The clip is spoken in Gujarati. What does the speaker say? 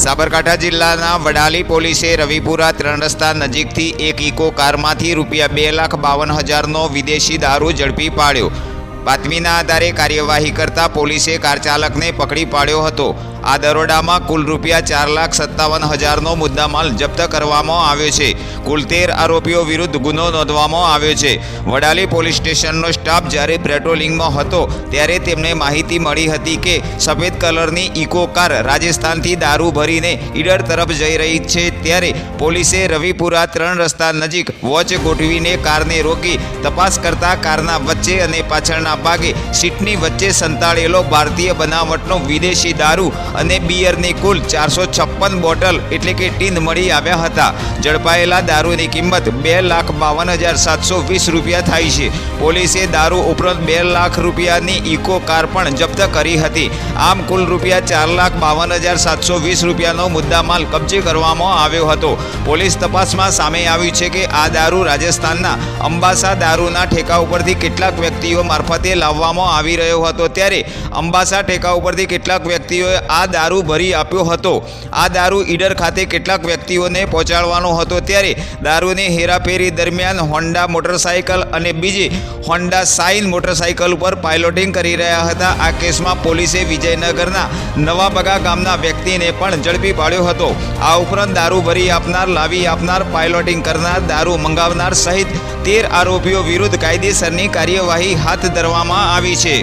સાબરકાંઠા જિલ્લાના વડાલી પોલીસે રવિપુરા ત્રણ રસ્તા નજીકથી એક ઇકો કારમાંથી રૂપિયા બે લાખ બાવન હજારનો વિદેશી દારૂ ઝડપી પાડ્યો. બાતમીના આધારે કાર્યવાહી કરતા પોલીસે કાર ચાલકને પકડી પાડ્યો હતો. આ દરોડામાં કુલ રૂપિયા ચાર લાખ સત્તાવન હજારનો મુદ્દામાલ જપ્ત કરવામાં આવ્યો છે. કુલ તેર આરોપીઓ વિરુદ્ધ ગુનો નોંધવામાં આવ્યો છે. વડાલી પોલીસ સ્ટેશનનો સ્ટાફ જ્યારે પેટ્રોલિંગમાં હતો ત્યારે તેમને માહિતી મળી હતી કે સફેદ કલરની ઇકો કાર રાજસ્થાનથી દારૂ ભરીને ઈડર તરફ જઈ રહી છે ત્યારે પોલીસે રવિપુરા ત્રણ રસ્તા નજીક વોચ ગોઠવીને કારને રોકી તપાસ કરતા કારના વચ્ચે અને પાછળના ભાગે સીટની વચ્ચે સંતાડેલો ભારતીય બનાવટનો વિદેશી દારૂ અને બિયરની કુલ ચારસો છપ્પન બોટલ એટલે કે ટીન મળી આવ્યા હતા. ઝડપાયેલા દારૂની કિંમત બે લાખ બાવન હજાર સાતસો વીસ રૂપિયા થાય છે. પોલીસે દારૂ ઉપરાંત બે લાખ રૂપિયાની ઇકો કાર પણ જપ્ત કરી હતી. આમ કુલ રૂપિયા ચાર લાખ બાવન હજાર સાતસો વીસ રૂપિયાનો મુદ્દામાલ કબજે કરવામાં આવ્યો હતો. પોલીસ તપાસમાં સામે આવ્યું છે કે આ દારૂ રાજસ્થાનના અંબાસા દારૂના ઠેકા ઉપરથી કેટલાક વ્યક્તિઓ મારફતે લાવવામાં આવી રહ્યો હતો. ત્યારે અંબાસા ઠેકા ઉપરથી કેટલાક વ્યક્તિઓએ આ દારૂ ભરી આપ્યો હતો. આ દારૂ ઈડર ખાતે કેટલાક વ્યક્તિઓને પહોંચાડવાનો હતો ત્યારે દારૂની હેરાફેરી દરમિયાન હોન્ડા મોટરસાયકલ અને બીજી હોન્ડા સાઇન મોટરસાયકલ ઉપર પાયલોટિંગ કરી રહ્યા હતા. આ કેસમાં પોલીસે વિજયનગરના નવાબગા ગામના વ્યક્તિને પણ ઝડપી પાડ્યો હતો. આ ઉપરાંત દારૂ ભરી આપનાર, લાવી આપનાર, પાયલોટિંગ કરનાર, દારૂ મંગાવનાર સહિત તેર આરોપીઓ વિરુદ્ધ કાયદેસરની કાર્યવાહી હાથ ધરવામાં આવી છે.